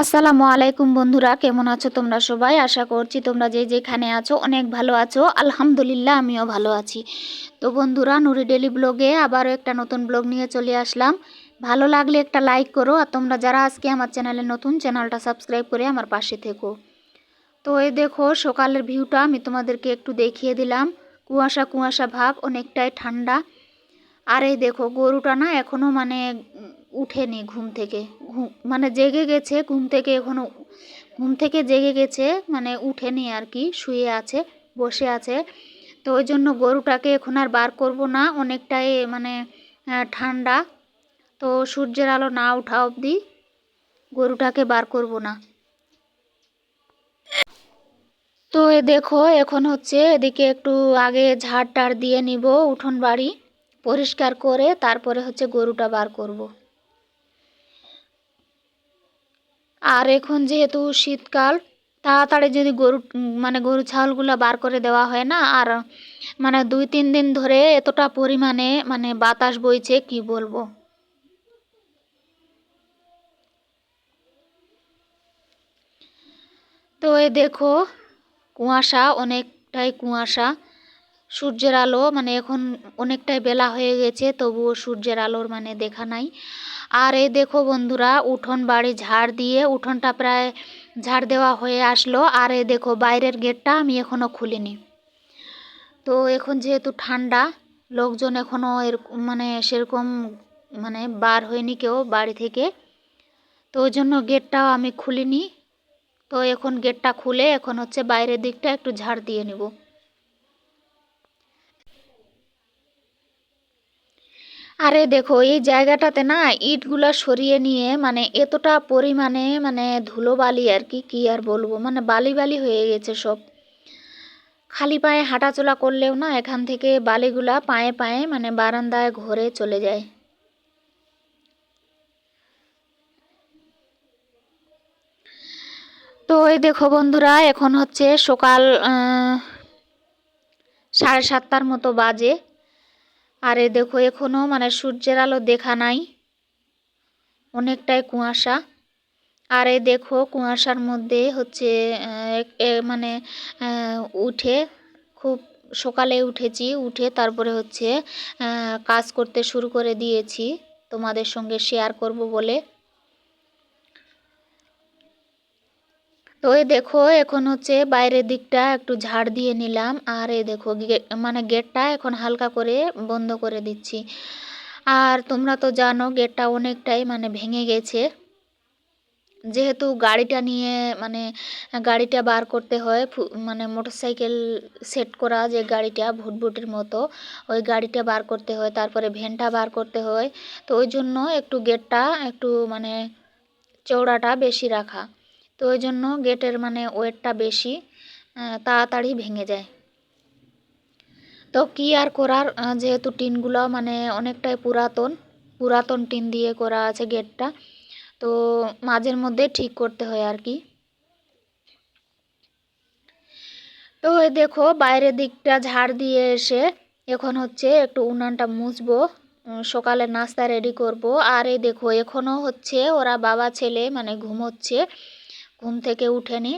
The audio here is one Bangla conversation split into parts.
আসসালামু আলাইকুম বন্ধুরা, কেমন আছো তোমরা সবাই? আশা করছি তোমরা যে যেখানে আছো অনেক ভালো আছো। আলহামদুলিল্লাহ, আমিও ভালো আছি। তো বন্ধুরা, নুরি ডেলি ব্লগে আবারও একটা নতুন ব্লগ নিয়ে চলে আসলাম। ভালো লাগলে একটা লাইক করো, আর তোমরা যারা আজকে আমার চ্যানেলে নতুন, চ্যানেলটা সাবস্ক্রাইব করে আমার পাশে থেকো। তো এই দেখো, সকালের ভিউটা আমি তোমাদেরকে একটু দেখিয়ে দিলাম। কুয়াশা কুয়াশা ভাব অনেকটাই ঠান্ডা। আর এই দেখো, গরুটা না এখনও মানে উঠেনি ঘুম থেকে। ঘুম মানে জেগে গেছে, ঘুম থেকে এখনও ঘুম থেকে জেগে গেছে মানে উঠেনি আর কি, শুয়ে আছে, বসে আছে। তো ওই জন্য গরুটাকে এখন আর বার করব না, অনেকটাই মানে ঠান্ডা। তো সূর্যের আলো না ওঠা অবধি গরুটাকে বার করব না। তো এ দেখো, এখন হচ্ছে এদিকে একটু আগে ঝাড় টাড় দিয়ে নিব উঠোন বাড়ি, পরিষ্কার করে তারপরে হচ্ছে গরুটা বার করব। আর এখন যেহেতু শীতকাল, তাড়াতাড়ি যদি গরু মানে গরু ছাউলগুলো বার করে দেওয়া হয় না, আর মানে দুই, তিন দিন ধরে এতটা পরিমাণে মানে বাতাস বইছে, কি বলব? তো এ দেখো, কুয়াশা, অনেকটাই কুয়াশা। সূর্যের আলো মানে এখন অনেকটাই বেলা হয়ে গেছে, তবুও সূর্যের আলোর মানে দেখা নাই। আর এই দেখো বন্ধুরা, উঠোন বাড়ি ঝাড় দিয়ে উঠোনটা প্রায় ঝাড় দেওয়া হয়ে আসলো। আর এই দেখো বাইরের গেটটা আমি এখনও খুলিনি। তো এখন যেহেতু ঠান্ডা, লোকজন এখনও এর মানে সেরকম মানে বার হয়নি কেউ বাড়ি থেকে। তো ওই জন্য গেটটাও আমি খুলিনি। তো এখন গেটটা খুলে এখন হচ্ছে বাইরের দিকটা একটু ঝাড় দিয়ে নেব। আরে দেখো, এই জায়গাটাতে না ইটগুলা সরিয়ে নিয়ে মানে এতটা পরিমাণে মানে ধুলোবালি আর কি, কী আর বলব? মানে বালি বালি হয়ে গেছে সব। খালি পায়ে হাঁটাচলা করলেও না এখান থেকে বালিগুলা পায়ে পায়ে মানে বারান্দায় ঘরে চলে যায়। তো এই দেখো বন্ধুরা, এখন হচ্ছে সকাল সাড়ে সাতটার মতো বাজে। আর এ দেখো এখনও মানে সূর্যের আলো দেখা নাই। অনেকটাই কুয়াশা। আর এই দেখো, কুয়াশার মধ্যে হচ্ছে মানে উঠে, খুব সকালে উঠেছি, উঠে তারপরে হচ্ছে কাজ করতে শুরু করে দিয়েছি। তোমাদের সঙ্গে শেয়ার করব বলে। তো এই দেখো, এখন হচ্ছে বাইরের দিকটা একটু ঝাড় দিয়ে নিলাম। আর এই দেখো মানে গেটটা এখন হালকা করে বন্ধ করে দিচ্ছি। আর তোমরা তো জানো, গেটটা অনেকটাই মানে ভেঙে গেছে। যেহেতু গাড়িটা নিয়ে মানে গাড়িটা বার করতে হয় মানে মোটরসাইকেল সেট করা যে গাড়িটা ভুটভুটির মতো, ওই গাড়িটা বার করতে হয়, তারপরে ভ্যানটা বার করতে হয়। তো ওই জন্য একটু গেটটা একটু মানে চৌড়াটা বেশি রাখা। তো ওই জন্য গেটের মানে ওয়েটটা বেশি তাড়াতাড়ি ভেঙে যায়। তো কি আর করার যেহেতু টিনগুলো মানে অনেকটাই পুরাতন পুরাতন টিন দিয়ে করা আছে গেটটা, তো মাঝের মধ্যে ঠিক করতে হয় আর কি। তো ওই দেখো, বাইরের দিকটা ঝাড় দিয়ে এসে এখন হচ্ছে একটু উনানটা মুছবো সকালে নাস্তা রেডি করব। আর এই দেখো, এখনও হচ্ছে ওরা বাবা, ছেলে মানে ঘুমোচ্ছে। ঘুম থেকে উঠেনি।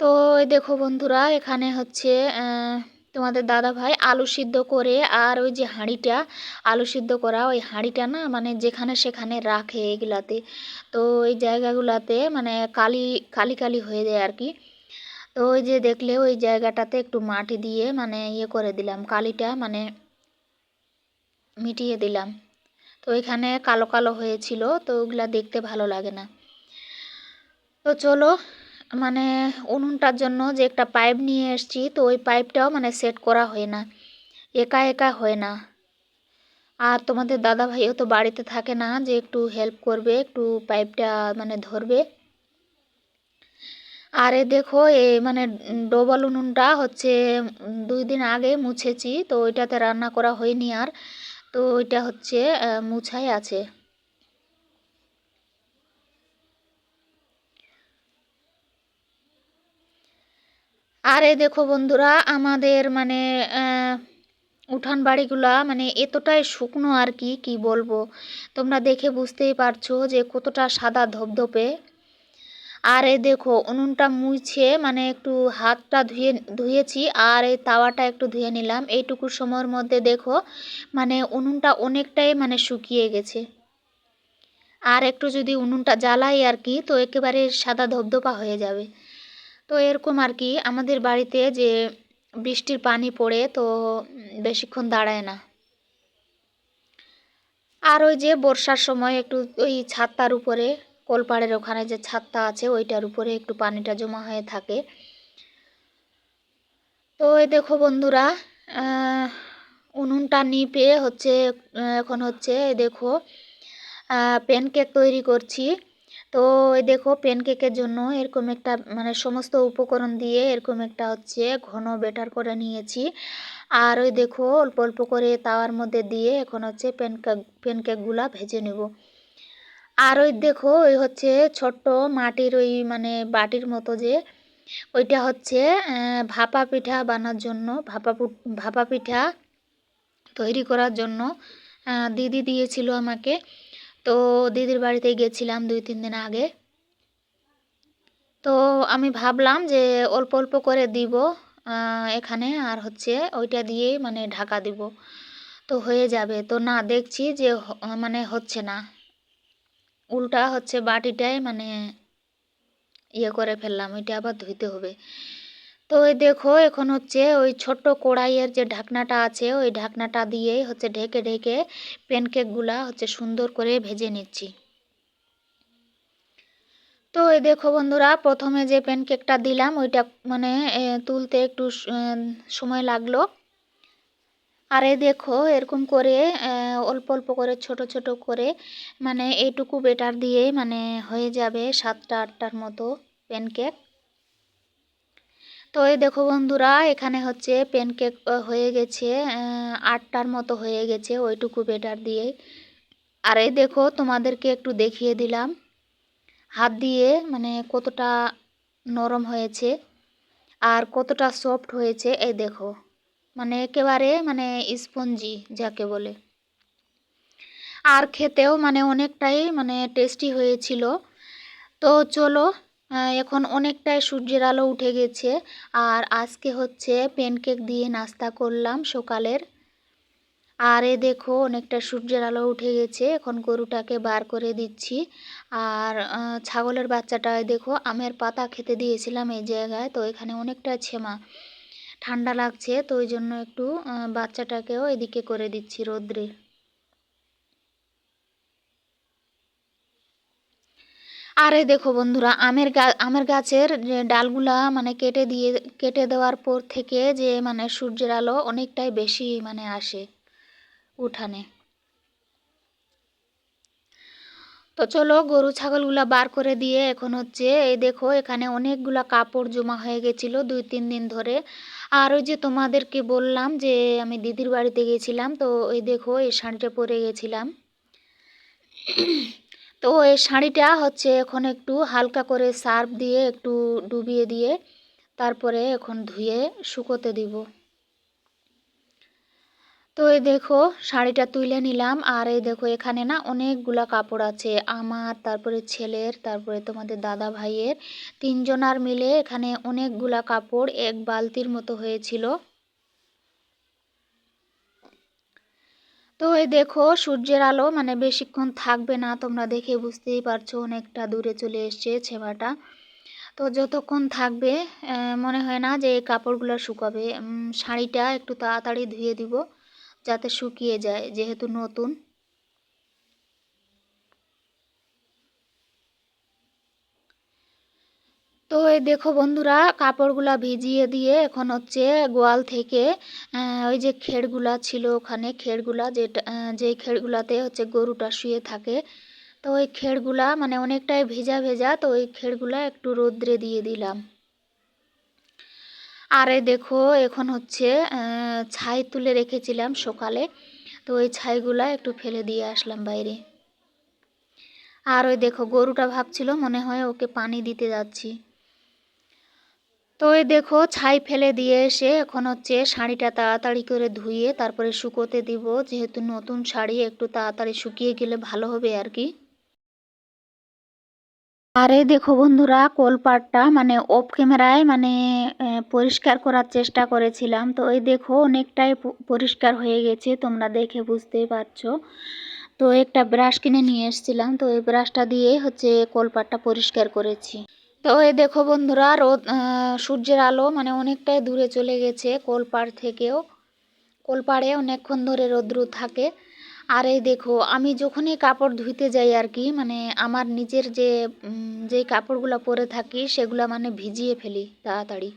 তো দেখো বন্ধুরা, এখানে হচ্ছে তোমাদের দাদা ভাই আলু সিদ্ধ করে আর ওই যে হাঁড়িটা, আলু সিদ্ধ করা, ওই হাঁড়িটা না মানে যেখানে সেখানে রাখে এগুলাতে। তো ওই জায়গাগুলাতে মানে কালি কালি কালি হয়ে যায় আর কি। তো ওই যে দেখলে ওই জায়গাটাতে একটু মাটি দিয়ে মানে ইয়ে করে দিলাম, কালিটা মানে মিটিয়ে দিলাম। তো এখানে কালো কালো হয়েছিল, তো ওগুলা দেখতে ভালো লাগে না। তো চলো মানে উনুনটার জন্য যে একটা পাইপ নিয়ে এসছি, তো ওই পাইপটাও মানে সেট করা হয় না। একা একা হয় না। আর তোমাদের দাদা ভাইও তো বাড়িতে থাকে না, যে একটু হেল্প করবে, একটু পাইপটা মানে ধরবে। আর দেখো, এ মানে ডবল উনুনটা হচ্ছে দুই দিন আগে মুছেছি, তো ওইটাতে রান্না করা হয়নি আর। তো ওইটা হচ্ছে মুছাই আছে। আর এই দেখো বন্ধুরা, আমাদের মানে উঠান বাড়িগুলা মানে এতটাই শুকনো আর কি কি বলব? তোমরা দেখে বুঝতেই পারছ যে কতটা সাদা ধপধপে আর এই দেখো, উনুনটা মুছে মানে একটু হাতটা ধুয়ে, ধুয়েছি আর এই তাওয়াটা একটু ধুয়ে নিলাম। এইটুকু সময়ের মধ্যে দেখো মানে উনুনটা অনেকটাই মানে শুকিয়ে গেছে। আর একটু যদি উনুনটা জ্বালাই আর কি, তো একেবারে সাদা ধপধপা হয়ে যাবে। তো এরকম আর কি, আমাদের বাড়িতে যে বৃষ্টির পানি পড়ে তো বেশিক্ষণ দাঁড়ায় না। আর ওই যে বর্ষার সময় একটু ওই ছাতার উপরে, কোলপাড়ের ওখানে যে ছাদটা আছে ওইটার উপরে একটু পানিটা জমা হয়ে থাকে। তো এই দেখো বন্ধুরা উনুনটা নিপে হচ্ছে, এখন হচ্ছে দেখো প্যানকেক তৈরি করছি। তো এই দেখো প্যানকেকের জন্য এরকম একটা মানে সমস্ত উপকরণ দিয়ে এরকম একটা হচ্ছে ঘন বেটার করে নিয়েছি। আর ওই দেখো অল্প অল্প করে তাওয়ার মধ্যে দিয়ে এখন হচ্ছে প্যানকেক প্যানকেকগুলা ভেজে নেব। আর ওই দেখো ওই হচ্ছে ছোট্ট মাটির ওই মানে বাটির মতো যে, ওইটা হচ্ছে ভাপা পিঠা বানার জন্য, ভাপা ভাপা পিঠা তৈরি করার জন্য দিদি দিয়েছিল আমাকে। তো দিদির বাড়িতে গেছিলাম দুই, তিন দিন আগে। তো আমি ভাবলাম যে অল্প অল্প করে দিব এখানে আর হচ্ছে ওইটা দিয়েই মানে ঢাকা দিব। তো হয়ে যাবে। তো না, দেখছি যে মানে হচ্ছে না। উল্টা হচ্ছে বাটিটাই মানে ইয়ে করে ফেললাম, ওইটা আবার ধুইতে হবে। তো ওই দেখো, এখন হচ্ছে ওই ছোট্ট কড়াইয়ের যে ঢাকনাটা আছে, ওই ঢাকনাটা দিয়েই হচ্ছে ঢেকে ঢেকে প্যানকেকগুলা হচ্ছে সুন্দর করে ভেজে নিচ্ছি। তো এই দেখো বন্ধুরা, প্রথমে যে প্যানকেকটা দিলাম, ওইটা মানে তুলতে একটু সময় লাগল। আর এই দেখো, এরকম করে অল্প অল্প করে, ছোট ছোট করে মানে এইটুকু বেটার দিয়েই মানে হয়ে যাবে সাতটা আটটার মতো প্যানকেক তো এই দেখো বন্ধুরা, এখানে হচ্ছে প্যানকেক হয়ে গেছে আটটার মতো হয়ে গেছে, ওইটুকু বেটার দিয়ে। আর এই দেখো, তোমাদেরকে একটু দেখিয়ে দিলাম। হাত দিয়ে মানে কতটা নরম হয়েছে আর কতটা সফট হয়েছে, এই দেখো। মানে একেবারে মানে স্পঞ্জি যাকে বলে। আর খেতেও মানে অনেকটাই মানে টেস্টি হয়েছিল। তো চলো এখন অনেকটাই সূর্যের আলো উঠে গেছে। আর আজকে হচ্ছে প্যানকেক দিয়ে নাস্তা করলাম সকালের। আর এ দেখো, অনেকটা সূর্যের আলো উঠে গেছে। এখন গরুটাকে বার করে দিচ্ছি। আর ছাগলের বাচ্চাটায় দেখো, আমের পাতা খেতে দিয়েছিলাম এই জায়গায়, তো এখানে অনেকটা ছেমা। ঠান্ডা লাগছে, তো ওই জন্য একটু বাচ্চাটাকেও এদিকে করে দিচ্ছি রোদ্রে। আরে দেখো বন্ধুরা, আমের গা আমের গাছের যে ডালগুলা মানে কেটে দিয়ে, কেটে দেওয়ার পর থেকে যে মানে সূর্যের আলো অনেকটাই বেশি মানে আসে উঠানে। তো চলো গরু, ছাগলগুলা বার করে দিয়ে এখন হচ্ছে এই দেখো এখানে অনেকগুলা কাপড় জমা হয়ে গেছিল দুই, তিন দিন ধরে। আর ওই যে তোমাদেরকে বললাম যে আমি দিদির বাড়িতে গেছিলাম, তো ওই দেখো এই শাড়িটা পরে গেছিলাম। তো এই শাড়িটা হচ্ছে এখন একটু হালকা করে সার্ফ দিয়ে একটু ডুবিয়ে দিয়ে তারপরে এখন ধুয়ে শুকোতে দিব। তো এই দেখো শাড়িটা তুলে নিলাম আর এই দেখো এখানে না অনেকগুলা কাপড় আছে, আমার, তারপরে ছেলের, তারপরে তোমাদের দাদা ভাইয়ের, তিনজনার মিলে এখানে অনেকগুলা কাপড় এক বালতির মতো হয়েছিল। তো এই দেখো সূর্যের আলো মানে বেশিক্ষণ থাকবে না, তোমরা দেখে বুঝতেই পারছ অনেকটা দূরে চলে এসছে ছেবাটা তো যতক্ষণ থাকবে মনে হয় না যে এই কাপড়গুলো শুকাবে। শাড়িটা একটু তাড়াতাড়ি ধুয়ে দিব যাতে শুকিয়ে যায়, যেহেতু নতুন। তো এই দেখো বন্ধুরা, কাপড়গুলা ভিজিয়ে দিয়ে এখন হচ্ছে গোয়াল থেকে ওই যে খেড়গুলা ছিল ওখানে খেড়গুলা যেটা যেই খেড়গুলাতে হচ্ছে গরুটা শুয়ে থাকে, তো ওই খেড়গুলা মানে অনেকটাই ভেজা ভেজা, তো ওই খেড়গুলা একটু রোদ্রে দিয়ে দিলাম। আর দেখো এখন হচ্ছে ছাই তুলে রেখেছিলাম সকালে, তো ওই ছাইগুলা একটু ফেলে দিয়ে আসলাম বাইরে। আর ওই দেখো গরুটা ভাবছিল মনে হয় ওকে পানি দিতে যাচ্ছি। তো এই দেখো, ছাই ফেলে দিয়ে এসে এখন হচ্ছে শাড়িটা তাড়াতাড়ি করে ধুয়ে তারপরে শুকোতে দিব। যেহেতু নতুন শাড়ি, একটু তাড়াতাড়ি শুকিয়ে গেলে ভালো হবে আর কি। আর দেখো বন্ধুরা কোলপাটটা মানে অফ ক্যামেরায় মানে পরিষ্কার করার চেষ্টা করেছিলাম। তো এই দেখো অনেকটাই পরিষ্কার হয়ে গেছে, তোমরা দেখে বুঝতেই পারছ। তো একটা ব্রাশ কিনে নিয়ে এসেছিলাম। তো এই ব্রাশটা দিয়ে হচ্ছে কোলপাটটা পরিষ্কার করেছি। তো এই দেখো বন্ধুরা, রোদ সূর্যের আলো মানে অনেকটাই দূরে চলে গেছে কোলপাড় থেকেও। কোলপাড়ে অনেকক্ষণ ধরে রৌদ্র থাকে। আর এই দেখো, আমি যখনই কাপড় ধুইতে যাই আর কি মানে আমার নিজের যে যেই কাপড়গুলো পরে থাকি সেগুলো মানে ভিজিয়ে ফেলি তাড়াতাড়ি।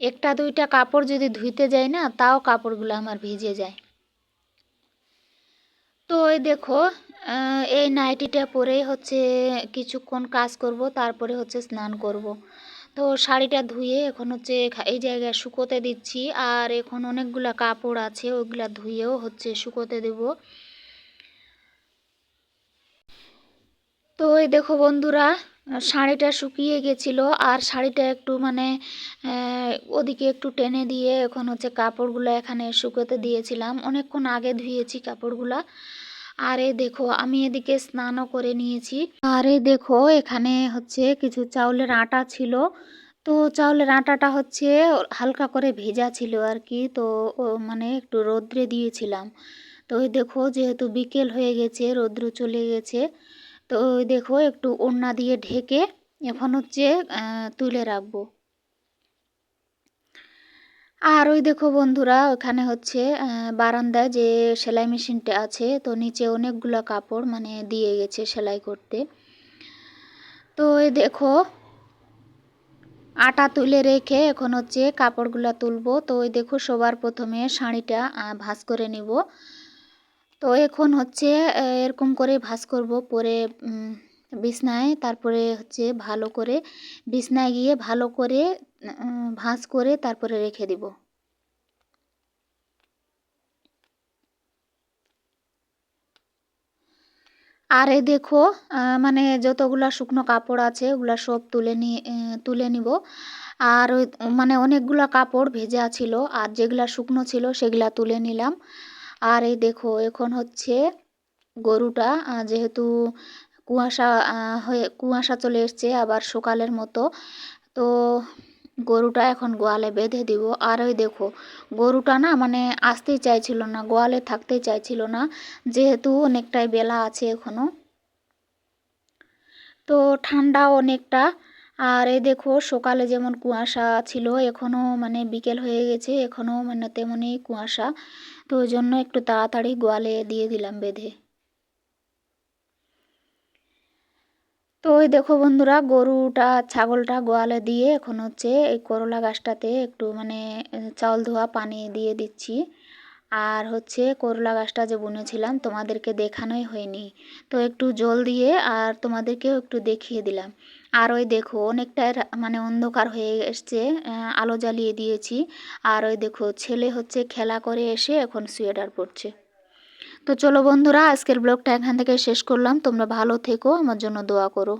একটা দুইটা কাপড় যদি ধুইতে যাই না, তাও কাপড়গুলো আমার ভিজে যায়। তো এই দেখো এই নাইটিটা পরেই হচ্ছে কিছুক্ষণ কাজ করব, তারপরে হচ্ছে স্নান করব। তো শাড়িটা ধুয়ে এখন হচ্ছে এই জায়গায় শুকোতে দিচ্ছি, আর এখন অনেকগুলা কাপড় আছে, ওইগুলা ধুয়েও হচ্ছে শুকোতে দেব। তো এই দেখো বন্ধুরা শাড়িটা শুকিয়ে গেছিল, আর শাড়িটা একটু মানে ওদিকে একটু টেনে দিয়ে এখন হচ্ছে কাপড়গুলো এখানে শুকোতে দিয়েছিলাম। অনেকক্ষণ আগে ধুয়েছি কাপড়গুলা। আর দেখো, আমি এদিকে স্নানও করে নিয়েছি। আর দেখো, এখানে হচ্ছে কিছু চাউলের আটা ছিল। তো চাউলের আটাটা হচ্ছে হালকা করে ভেজা ছিল আর কি, তো মানে একটু রোদ্রে দিয়েছিলাম। তো দেখো, যেহেতু বিকেল হয়ে গেছে, রৌদ্র চলে গেছে তো ওই দেখো একটু ওড়না দিয়ে ঢেকে এখন হচ্ছে তুলে রাখব। আর ওই দেখো বন্ধুরা, ওখানে হচ্ছে বারান্দায় যে সেলাই মেশিনটা আছে, তো নিচে অনেকগুলো কাপড় মানে দিয়ে গেছে সেলাই করতে। তো এই দেখো, আটা তুলে রেখে এখন হচ্ছে কাপড়গুলো তুলবো। তো ওই দেখো সবার প্রথমে শাড়িটা ভাঁজ করে নিব। তো এখন হচ্ছে এরকম করে ভাঁজ করব, পরে বিছনায়, তারপরে হচ্ছে ভালো করে বিছনায় গিয়ে ভালো করে ভাঁজ করে তারপরে রেখে দিব। আর এই দেখো মানে যতগুলা শুকনো কাপড় আছে, ওগুলা সব তুলে নিয়ে তুলে নিব। আর মানে অনেকগুলা কাপড় ভেজা ছিল, আর যেগুলা শুকনো ছিল, সেগুলা তুলে নিলাম। আর এই দেখো, এখন হচ্ছে গরুটা যেহেতু কুয়াশা হয়ে, কুয়াশা চলে এসছে আবার সকালের মতো, তো গরুটা এখন গোয়ালে বেঁধে দিব। আর ওই দেখো, গরুটা না মানে আসতেই চাইছিল না, গোয়ালে থাকতেই চাইছিল না, যেহেতু অনেকটাই বেলা আছে এখনও তো ঠান্ডা অনেকটা আর এই দেখো, সকালে যেমন কুয়াশা ছিল এখনও মানে বিকেল হয়ে গেছে এখনও মানে তেমনই কুয়াশা। তো ওই জন্য একটু তাড়াতাড়ি গোয়ালে দিয়ে দিলাম বেঁধে। তো ওই দেখো বন্ধুরা, গরুটা, ছাগলটা গোয়ালে দিয়ে এখন হচ্ছে এই করলা গাছটাতে একটু মানে চাউল ধোয়া, পানি দিয়ে দিচ্ছি। আর হচ্ছে করলা গাছটা যে বুনেছিলাম তোমাদেরকে দেখানোই হয়নি। তো একটু জল দিয়ে আর তোমাদেরকেও একটু দেখিয়ে দিলাম। আর ওই দেখো অনেকটা মানে অন্ধকার হয়ে এসছে আলো জ্বালিয়ে দিয়েছি। আর ওই দেখো ছেলে হচ্ছে খেলা করে এসে এখন সোয়েটার পরছে। তো চলো বন্ধুরা, আজকের ব্লগটা এখান থেকে শেষ করলাম। তোমরা ভালো থেকো, আমার জন্য দোয়া করো।